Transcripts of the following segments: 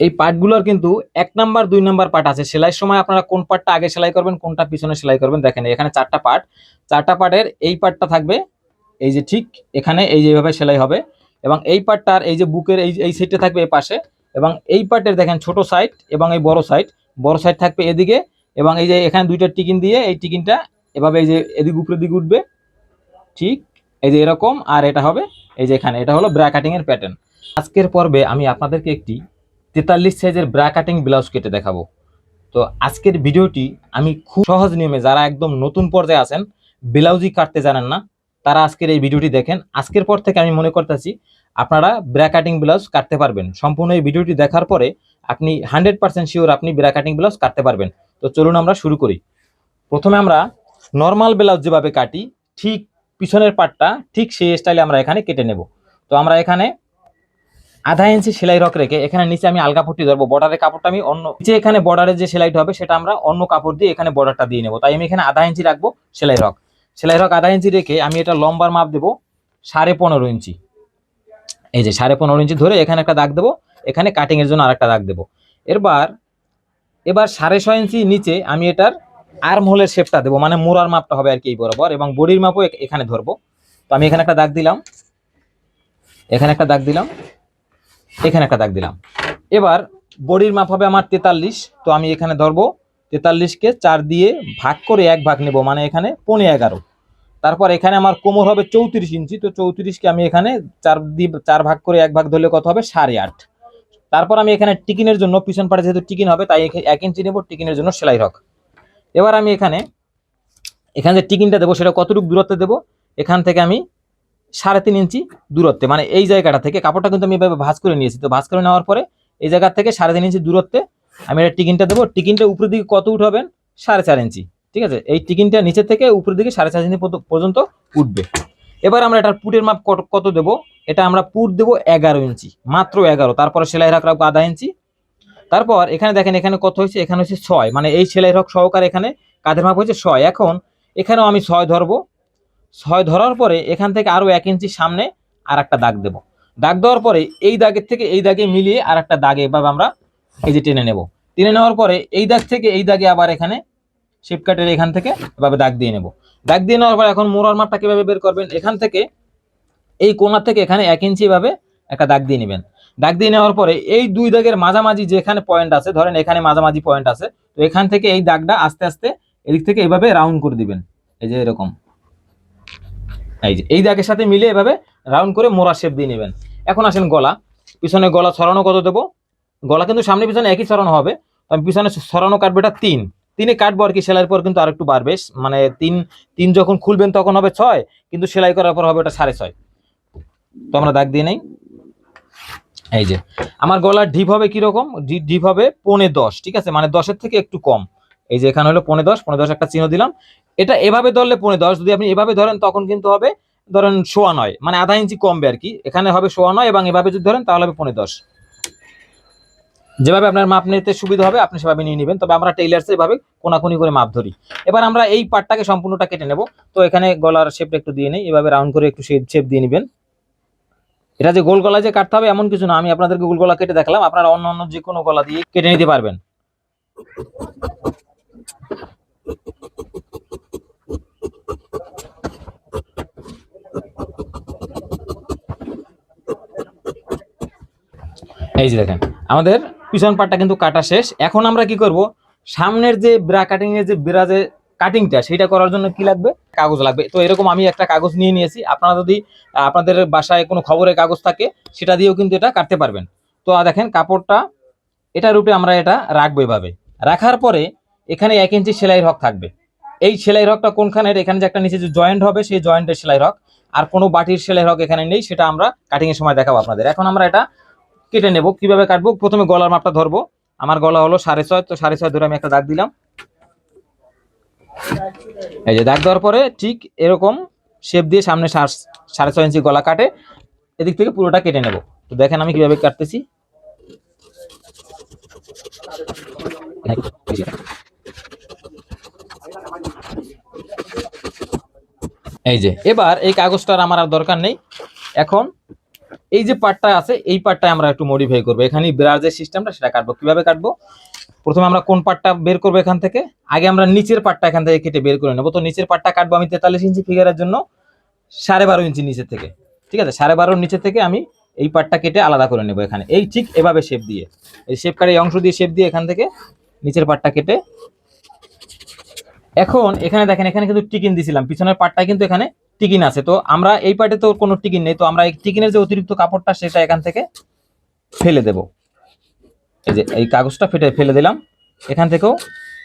এই পার্টগুলোর কিন্তু এক নাম্বার, দুই নাম্বার পার্ট আছে। সেলাইয়ের সময় আপনারা কোন পার্টটা আগে সেলাই করবেন, কোনটা পিছনে সেলাই করবেন দেখেন এখানে চারটা পার্ট চারটা পার্টের এই পার্টটা থাকবে, এই যে ঠিক এখানে এই যেভাবে সেলাই হবে এবং এই পার্টটার এই যে বুকের এই এই সাইডটা থাকবে এই পাশে এবং এই পার্টের দেখেন ছোট সাইড এবং এই বড় সাইড বড় সাইড থাকবে এদিকে এবং এই যে এখানে দুইটা টিকিন দিয়ে এই টিকিনটা এভাবে এই যে এদিক উপরের দিকে উঠবে। ঠিক এই যে এরকম আর এটা হবে এই যে এখানে। এটা হলো ব্রা কাটিং এর প্যাটার্ন আজকের পর্বে আমি আপনাদেরকে একটি তেতাল্লিশ সাইজের ব্রা কাটিং ব্লাউজ কেটে দেখাবো। তো আজকের ভিডিওটি আমি খুব সহজ নিয়মে যারা একদম নতুন পর্যায়ে আছেন ব্লাউজই কাটতে জানেন না, তারা আজকের এই ভিডিওটি দেখেন। আজকের পর থেকে আমি মনে করতেছি আপনারা ব্রা কাটিং ব্লাউজ কাটতে পারবেন। সম্পূর্ণ এই ভিডিওটি দেখার পরে আপনি হান্ড্রেড পার্সেন্ট শিওর আপনি ব্রা কাটিং ব্লাউজ কাটতে পারবেন। তো চলুন আমরা শুরু করি। প্রথমে আমরা নর্মাল ব্লাউজ যেভাবে কাটি, ঠিক পিছনের পাটটা ঠিক সেই স্টাইলে আমরা এখানে কেটে নেব। তো আমরা এখানে আধা ইঞ্চি সেলাই রক রেখে এখানে নিচে আমি আলগা পট্টি ধরবো বর্ডারের কাপড়টা আমি অন্য, নিচে এখানে বর্ডারের যে সেলাইটা হবে সেটা আমরা অন্য কাপড় দিয়ে এখানে বর্ডারটা দিয়ে নেব। তাই আমি এখানে আধা ইঞ্চি রাখব সেলাই রক। সেলাই রক আধা ইঞ্চি রেখে আমি এটা লম্বার মাপ দেবো সাড়ে পনেরো ইঞ্চি। এই যে সাড়ে পনেরো ইঞ্চি ধরে এখানে একটা দাগ দেবো, এখানে কাটিং এর জন্য আরেকটা দাগ দেবো। এবার এবার সাড়ে ছয় ইঞ্চি নিচে আমি এটার আর্ম হোলের শেপটা দেবো মানে মোড়ার মাপটা হবে আর কি এই বরাবর, এবং বডির মাপও এখানে ধরবো। তো আমি এখানে একটা দাগ দিলাম। এখানে একটা দাগ দিলাম। এখানে একটা দাগ দিলাম। এবার বডির মাপ হবে আমার তেতাল্লিশ, তো আমি এখানে ধরবো, তেতাল্লিশকে চার দিয়ে ভাগ করে এক ভাগ নেব মানে এখানে পনে এগারো। তারপর এখানে আমার কোমর হবে চৌত্রিশ ইঞ্চি, তো চৌত্রিশকে আমি এখানে চার দিয়ে চার ভাগ করে এক ভাগ ধরলে কত হবে? সাড়ে আট। তারপর আমি এখানে টিকিনের জন্য, পিছন পাটে যেহেতু টিকিন হবে, তাই এক ইঞ্চি নেব, টিকিনের জন্য সেলাই রক এবার আমি এখানে এখানে যে টিকিনটা দেবো, সেটা কতটুকু দূরত্বে দেবো? এখান থেকে আমি সাড়ে তিন ইঞ্চি দূরত্বে মানে এই জায়গাটা থেকে কাপড়টা কিন্তু আমি এভাবে ভাঁজ করে নিয়েছি। তো ভাঁজ করে নেওয়ার পরে এই জায়গা থেকে সাড়ে তিন ইঞ্চি দূরত্বে আমি এটা টিকিনটা দেবো। টিকিনটা উপরের দিকে কত উঠাবেন? সাড়ে চার ইঞ্চি, ঠিক আছে? এই টিকিনটা নিচে থেকে উপরের দিকে সাড়ে চার ইঞ্চি পর্যন্ত- উঠবে। এবার আমরা এটার পুটের মাপ কত- কত দেবো? এটা আমরা পুট দেবো এগারো ইঞ্চি, মাত্র এগারো। তারপরে সেলাই রাখ রাখব আধা ইঞ্চি। তারপর এখানে দেখেন, এখানে কত হয়েছে? এখানে হচ্ছে ছয়। মানে এই সেলাই রক সহকারে এখানে কাঁধের মাপ হয়েছে ছয়। এখন এখানেও আমি ছয় ধরবো। ছয় ধরার পরে এখান থেকে আরও এক ইঞ্চি সামনে আর একটা দাগ দেব। দাগ দেওয়ার পরে এই দাগের থেকে এই দাগে মিলিয়ে আর একটা দাগে এভাবে আমরা এই যে টেনে নেব। টেনে নেওয়ার পরে এই দাগ থেকে এই দাগে আবার এখানে শেপ কাটের এখান থেকে এভাবে দাগ দিয়ে নেব। দাগ দিয়ে নেওয়ার পরে এখন মোড়ার মাপটা কীভাবে বের করবেন? এখান থেকে এই কোণা থেকে এখানে এক ইঞ্চি এভাবে একটা দাগ দিয়ে নেবেন। দাগ দিয়ে নেওয়ার পরে এই দুই দাগের মাঝামাঝি যেখানে পয়েন্ট আছে, ধরেন এখানে মাঝামাঝি পয়েন্ট আছে, তো এখান থেকে এই দাগটা আস্তে আস্তে এদিক থেকে এভাবে রাউন্ড করে দিবেন। এই যে এরকম। এই যে, এই দাগের সাথে মিলে এভাবে রাউন্ড করে মোড়া শেপ দিয়ে নেবেন। এখন আসেন গলা। পিছনে গলা ছড়ানো কত দেবো? গলা কিন্তু সামনে পিছনে একই ছড়ানো হবে। আমি পিছনে ছড়ানো কাটবো এটা তিন। তিনে কাটবো আর কি, সেলাইয়ের পর কিন্তু আরেকটু বাড়বে। মানে তিন তিন যখন খুলবেন তখন হবে ছয়, কিন্তু সেলাই করার পর হবে ওটা সাড়ে ছয়। তো আমরা দাগ দিয়ে নেই। এই যে, আমার গলার ঢিপ হবে কীরকম? ঢিপ হবে পনে দশ, ঠিক আছে? মানে দশের থেকে একটু কম। এই যে, এখানে হলো পনে দশ পনে দশ একটা চিহ্ন দিলাম। এটা এভাবে ধরলে পনে দশ, যদি আপনি এভাবে ধরেন তখন কিন্তু হবে ধরেন সোয়া নয় মানে আধা ইঞ্চি কমবে আর কি। এখানে হবে সোয়া নয় এবং এভাবে যদি ধরেন তাহলে হবে পনে দশ। যেভাবে আপনার মাপ নিতে সুবিধা হবে, আপনি সেভাবে নিয়ে নেবেন। তবে আমরা টেইলার্স এভাবে কোনাকুনি করে মাপ ধরি। এবার আমরা এই পার্টটাকে সম্পূর্ণটা কেটে নেব। তো এখানে গলার শেপটা একটু দিয়ে নেই, এভাবে রাউন্ড করে একটু শেপ শেপ দিয়ে নেবেন। এটা যে গোল গলা যে কাটতে হবে এমন কিছু না, আমি আপনাদেরকে গোল গলা কেটে দেখালাম। আপনারা অন্য অন্য যে কোনো গলা দিয়ে কেটে নিতে পারবেন। এই যে দেখেন, আমাদের পিছন পাটটা কিন্তু কাটা শেষ। এখন আমরা কি করব? সামনের যে ব্রা কাটিং এর যে ব্রা যে কাটিংটা সেটা করার জন্য কি লাগবে? কাগজ লাগবে। তো এরকম আমি একটা কাগজ নিয়ে নিয়েছি। আপনারা যদি, আপনাদের বাসায় কোনো খবরের কাগজ থাকে, সেটা দিয়েও কিন্তু এটা কাটতে পারবেন। তো দেখেন, কাপড়টা এটার রূপে আমরা এটা রাখব এভাবে। রাখার পরে এখানে এক ইঞ্চি সেলাই রক থাকবে। এই সেলাই রকটা কোনখানের এখানে যে একটা নিচে যে জয়েন্ট হবে, সেই জয়েন্টের সেলাই রক আর কোনো বাটির সেলাই রক এখানে নেই, সেটা আমরা কাটিং এর সময় দেখাবো আপনাদের। এখন আমরা এটা কেটে নেব। কীভাবে কাটবো? প্রথমে গলার মাপটা ধরবো। আমার গলা হলো সাড়ে ছয়, তো সাড়ে ছয় ধরে আমি একটা দাগ দিলাম। এই যে দাগ দেওয়ার পরে ঠিক এরকম শেপ দিয়ে সামনে সাড়ে ছয় ইঞ্চি গলা কাটে। এদিক থেকে পুরোটা কেটে নেব। তো দেখেন আমি কীভাবে কাটতেছি। এই যে, এবার এই কাগজটার আমার আর দরকার নেই। এখন এই যে পার্টটা আছে, এই পার্টটায় আমরা একটু মডিফাই করব। এখানে ব্রার যে সিস্টেমটা সেটা কাটবো। কীভাবে কাটবো? প্রথমে আমরা কোন পার্টটা বের করব এখান থেকে? আগে আমরা নিচের পার্টটা এখান থেকে কেটে বের করে নেব। তো নিচের পার্টটা কাটবো আমি তেতাল্লিশ ইঞ্চি ফিগারের জন্য সাড়ে বারো ইঞ্চি নিচের থেকে। ঠিক আছে? সাড়ে বারোর নিচে থেকে আমি এই পার্টটা কেটে আলাদা করে নেব এখানে। এই ঠিক এভাবে শেপ দিয়ে। এই শেপ কাটে অংশ দিয়ে শেপ দিয়ে এখান থেকে নিচের পার্টটা কেটে এখন এখানে দেখেন, এখানে কিন্তু টিকিন দিছিলাম। পিছনের পার্টটা কিন্তু এখানে টিকিন আছে। তো আমরা এই পার্টে তো কোনো টিকিন নেই। তো আমরা এই টিকিনের যে অতিরিক্ত কাপড়টা, সেটা এখান থেকে ফেলে দেব। এই যে এই কাগজটা ফেটে ফেলে দিলাম। এখান থেকেও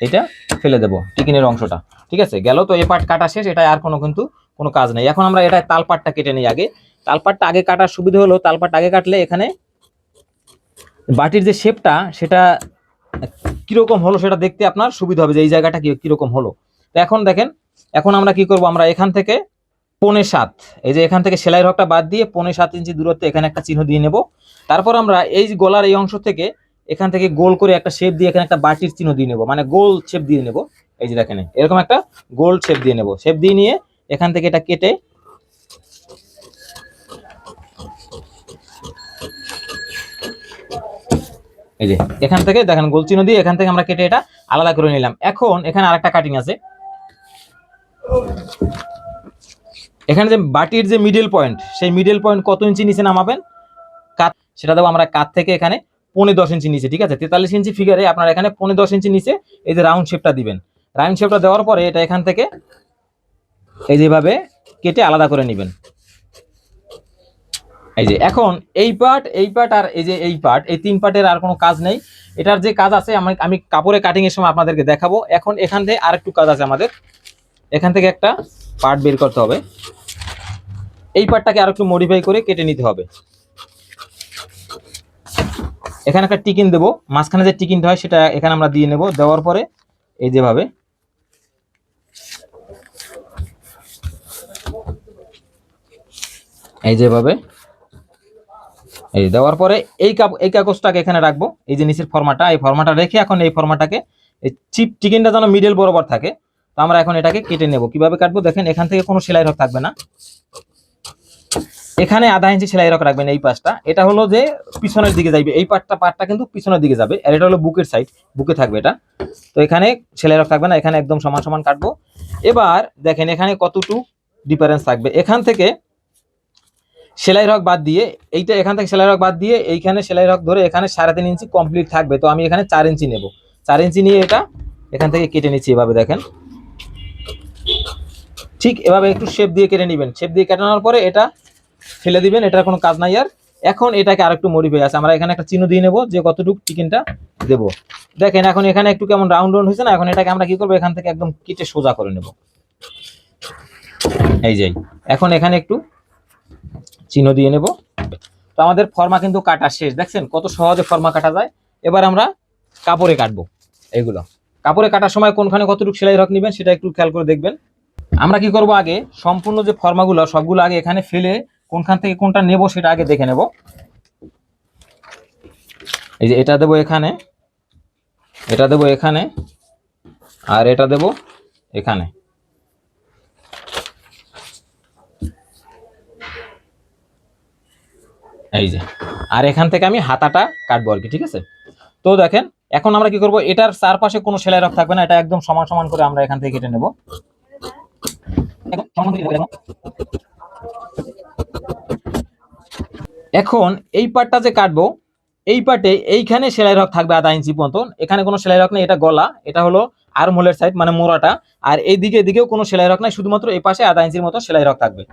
এটা ফেলে দেব, টিকিনের অংশটা। ঠিক আছে? গেল তো, এই পার্ট কাটা শেষ। এটা আর কোনো কিন্তু কোনো কাজ নেই। এখন আমরা এটা তাল পাটটা কেটে নিই আগে। তাল পাটটা আগে কাটার সুবিধা হলো তালপাটটা আগে কাটলে এখানে বাটির যে শেপটা, সেটা কীরকম হলো সেটা দেখতে আপনার সুবিধা হবে যে এই জায়গাটা কি কীরকম হলো। তো এখন দেখেন, এখন আমরা কি করব? আমরা এখান থেকে পনে সাত। এই যে এখান থেকে সেলাই রকটা বাদ দিয়ে পনে সাত ইঞ্চি দূরত্বে এখানে একটা চিহ্ন দিয়ে নেব। তারপর আমরা এই গলার এই অংশ থেকে এখান থেকে গোল করে একটা শেপ দিয়ে এখানে একটা বাটির চিহ্ন দিয়ে নেব। মানে গোল শেপ দিয়ে নেব। এই যে দেখেন, এরকম একটা গোল শেপ দিয়ে নেব। শেপ দিয়ে নিয়ে এখান থেকে এটা কেটে এই যে এখান থেকে দেখেন, গোল চিহ্ন দিয়ে এখান থেকে আমরা কেটে এটা আলাদা করে নিলাম। এখন এখানে আরেকটা কাটিং আছে। এখানে যে বাটির যে মিডল পয়েন্ট সেই মিডল পয়েন্ট কত ইঞ্চি নিচে নামাবেন? কাত, সেটা দেবো আমরা কাত থেকে এখানে পৌনে দশ ইঞ্চি নিচে, ঠিক আছে? তেতাল্লিশ ইঞ্চি ফিগারে আপনার এখানে পৌনে দশ ইঞ্চি নিচে এই যে রাউন্ড শেপটা দিবেন। রাউন্ড শেপটা দেওয়ার পরে এটা এখান থেকে এই যেভাবে কেটে আলাদা করে নেবেন। এই যে এখন এই পার্ট এই পার্ট আর এই যে এই পার্ট এই তিন পার্টের আর কোনো কাজ নেই। এটার যে কাজ আছে, আমি আমি কাপড়ে কাটিংয়ের সময় আপনাদেরকে দেখাবো। এখন এখান থেকে আরেকটু কাজ আছে আমাদের। এখান থেকে একটা পার্ট বের করতে হবে। এই পার্টটাকে আর একটু মডিফাই করে কেটে নিতে হবে। এখানে একটা টিকিন দেবো। মাঝখানে যে টিকিনটা হয় সেটা এখানে আমরা দিয়ে নেব। দেওয়ার পরে এই যেভাবে। এই যেভাবে। এই দেওয়ার পরে এই কাপ- এই কাগজটাকে এখানে রাখব। এই যে নিচের ফর্মাটা এই ফর্মাটা রেখে এখন এই ফর্মাটাকে এই চিপ টিকিনটা যেন মিডল বরাবর থাকে। তো আমরা এখন এটাকে কেটে নেব। কীভাবে কাটবো? দেখেন, এখান থেকে কোনো সেলাই রক থাকবে না। এখানে আধা ইঞ্চি সেলাই রক রাখবেন এই পাশটা। এটা হলো যে পিছনের দিকে যাবে এই পার্টটা পার্টটা কিন্তু পিছনের দিকে যাবে। আর এটা হলো বুকের সাইড বুকে থাকবে এটা। তো এখানে সেলাই রক থাকবে না। এখানে একদম সমান সমান কাটবো। এবার দেখেন, এখানে কতটুকু ডিফারেন্স থাকবে। এখান থেকে সেলাই রক বাদ দিয়ে, এইটা এখান থেকে সেলাই রক বাদ দিয়ে, এইখানে সেলাই রক ধরে এখানে সাড়ে তিন ইঞ্চি কমপ্লিট থাকবে। তো আমি এখানে চার ইঞ্চি নেব। চার ইঞ্চি নিয়ে এটা এখান থেকে কেটে নিচ্ছি এভাবে দেখেন। ঠিক এভাবে একটু শেপ দিয়ে কেটে নেবেন। শেপ দিয়ে কেটানোর পরে এটা ফেলে দিবেন, এটার কোনো কাজ নাই আর। এখন এটাকে আর একটু মডিফাই আছে। আমরা এখানে একটা চিহ্ন দিয়ে নেব, যে কতটুকু চিকেনটা দেব। দেখেন, এখন এখানে একটু কেমন রাউন্ড রাউন্ড হয়েছে না, এখন এটাকে আমরা কি করব, এখান থেকে একদম কেটে সোজা করে নেব। এই যাই এখন এখানে একটু চিহ্ন দিয়ে নেব। তো আমাদের ফর্মা কিন্তু কাটা শেষ, দেখছেন? কত সহজে ফর্মা কাটা যায়। এবার আমরা কাপড়ে কাটবো, এইগুলো। কাপড়ে কাটার সময় কোনখানে কতটুকু সেলাই রক নেবেন, সেটা একটু খেয়াল করে দেখবেন। আমরা কি করব আগে? সম্পূর্ণ যে ফর্মাগুলো, সবগুলো আগে এখানে ফেলে কোনখান থেকে কোনটা নেব সেটা আগে দেখে নেব। এই যে এটা দেবো এখানে, এটা দেবো এখানে, আর এটা দেবো এখানে। এই যে, আর এখান থেকে আমি হাতাটা কাটবো আর কি, ঠিক আছে? তো দেখেন, এখন আমরা কি করব, এটার চারপাশে কোনো সেলাই রক থাকবে না, এটা একদম সমান সমান করে আমরা এখান থেকে কেটে নেব একদম সমান করে কেটে নেব। এখন এই পার্টটা যে কাটবো, এই পার্টে এইখানে সেলাই রক থাকবে আধা ইঞ্চি পর্যন্ত। এখানে কোনো সেলাই রক নেই, এটা গলা। এটা হলো আর্মহোলের সাইড মানে মোড়াটা। আর এই দিকে এদিকেও কোনো সেলাই রক নাই, শুধুমাত্র এই পাশে আধা ইঞ্চির মতো সেলাই রক থাকবে।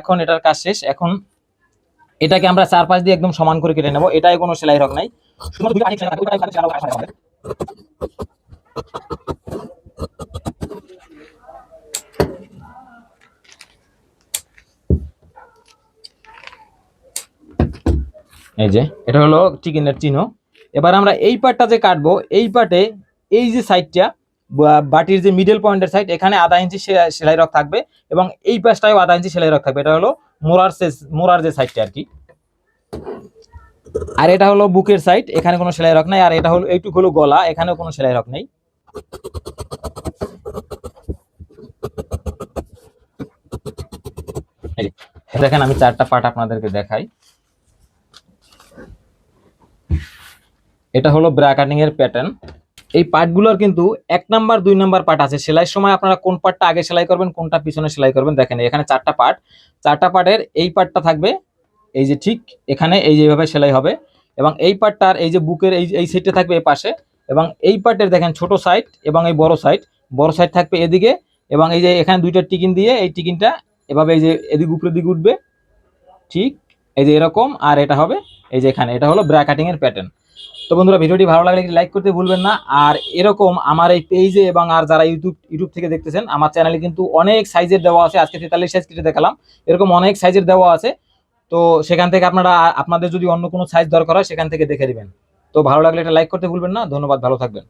এখন এটার কাজ শেষ। এখন এটাকে আমরা চার পাঁচ দিয়ে একদম সমান করে কেটে নেব। এটাই কোনো সেলাই রক নাই। এই যে, এটা হলো চিকেনের চিহ্ন। এবার আমরা এই পার্টটা যে কাটবো, এই পার্টে এই যে সাইডটা বাটির যে মিডল পয়েন্টের সাইড এখানে আধা ইঞ্চি সেলাই রক থাকবে এবং এই পাশটাও আধা ইঞ্চি সেলাই রক থাকবে। এটা হলো মোড়ার সে- মোড়ার যে সাইডটা আর কি। আর এটা হলো বুকের সাইড এখানে কোনো সেলাই রক নাই। আর এটা হলো এইটুকু হলো গলা, এখানেও কোনো সেলাই রক নেই। দেখেন আমি চারটা পার্ট আপনাদেরকে দেখাই। এটা হলো ব্রা এর প্যাটার্ন এই পার্টগুলোর কিন্তু এক নাম্বার, দুই নাম্বার পার্ট আছে। সেলাইয়ের সময় আপনারা কোন পার্টটা আগে সেলাই করবেন, কোনটা পিছনে সেলাই করবেন দেখেন এখানে চারটা পার্ট চারটা পার্টের এই পার্টটা থাকবে, এই যে ঠিক এখানে এই যেভাবে সেলাই হবে এবং এই পার্টটার এই যে বুকের এই এই সাইডটা থাকবে এই পাশে এবং এই পার্টের দেখেন ছোট সাইড এবং এই বড় সাইড বড় সাইড থাকবে এদিকে এবং এই যে এখানে দুইটা টিকিন দিয়ে এই টিকিনটা এভাবে এই যে এদিক উপরের দিকে উঠবে। ঠিক এই যে এরকম আর এটা হবে, এই যে এখানে। এটা হলো ব্রা কাটিং এর প্যাটার্ন তো বন্ধুরা, ভিডিওটি ভালো লাগলে লাইক করতে ভুলবেন না। আর এরকম আমার এই পেজে এবং আর যারা ইউটিউব ইউটিউব থেকে দেখতেছেন, আমার চ্যানেলে কিন্তু অনেক সাইজের দেওয়া আছে। আজকে তেতাল্লিশ সাইজ কেটে দেখালাম। এরকম অনেক সাইজের দেওয়া আছে। তো সেখান থেকে আপনারা, আপনাদের যদি অন্য কোনো সাইজ দরকার হয়, সেখান থেকে দেখে দেবেন। তো ভালো লাগলে এটা লাইক করতে ভুলবেন না। ধন্যবাদ, ভালো থাকবেন।